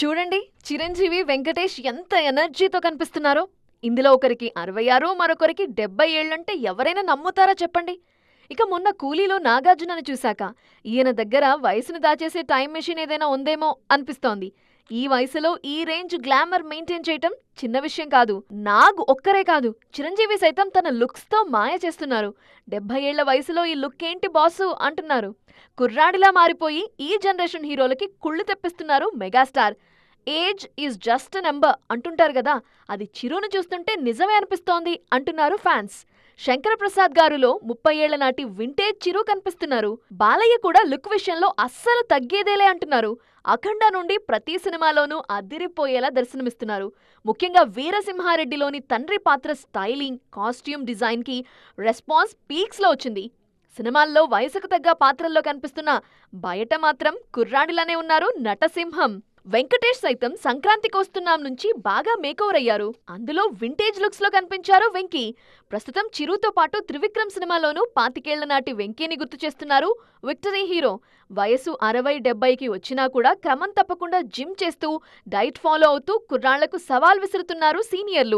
చూడండి చిరంజీవి వెంకటేష్ ఎంత ఎనర్జీతో కనిపిస్తున్నారో. ఇందులో ఒకరికి అరవై ఆరు మరొకరికి డెబ్బై ఏళ్ళంటే ఎవరైనా నమ్ముతారా చెప్పండి. ఇక మొన్న కూలీలో నాగార్జునని చూశాక ఈయన దగ్గర వయసును దాచేసే టైం మెషిన్ ఏదైనా ఉందేమో అనిపిస్తోంది. ఈ వయసులో ఈ రేంజ్ గ్లామర్ మెయింటైన్ చేయటం చిన్న విషయం కాదు నాగ్ ఒక్కరే కాదు. చిరంజీవి సైతం తన లుక్స్తో మాయ చేస్తున్నారు. డెబ్బై ఏళ్ళ వయసులో ఈ లుక్ ఏంటి బాసు అంటున్నారు. కుర్రాడిలా మారిపోయి ఈ జనరేషన్ హీరోలకి కుళ్ళు తెప్పిస్తున్నారు megastar. Age is just number అంటుంటారు కదా అది చిరును చూస్తుంటే నిజమే అనిపిస్తోంది అంటున్నారు ఫ్యాన్స్. శంకర ప్రసాద్ గారులో ముప్పై ఏళ్ళ నాటి వింటేజ్ చిరు కనిపిస్తున్నారు. బాలయ్య కూడా లుక్ విషయంలో అస్సలు తగ్గేదేలే అంటున్నారు. అఖండ నుండి ప్రతి సినిమాలోనూ అదిరిపోయేలా దర్శనమిస్తున్నారు. ముఖ్యంగా వీరసింహారెడ్డిలోని తండ్రి పాత్ర స్టైలింగ్ కాస్ట్యూమ్ డిజైన్కి రెస్పాన్స్ పీక్స్లో వచ్చింది. సినిమాల్లో వయసుకు తగ్గ పాత్రల్లో కనిపిస్తున్న బయట మాత్రం కుర్రాడిలానే ఉన్నారు నటసింహం. వెంకటేష్ సైతం సంక్రాంతికి వస్తున్నాం నుంచి బాగా మేకోవర్ అయ్యారు అందులో వింటేజ్ లుక్స్లో కనిపించారు వెంకీ. ప్రస్తుతం చిరుతో పాటు త్రివిక్రమ్ సినిమాలోనూ పాతికేళ్ళ నాటి వెంకీని గుర్తు చేస్తున్నారు విక్టరీ హీరో. వయసు అరవై డెబ్బైకి వచ్చినా కూడా క్రమం తప్పకుండా జిమ్ చేస్తూ డైట్ ఫాలో అవుతూ కుర్రాళ్ళకు సవాల్ విసురుతున్నారు సీనియర్లు.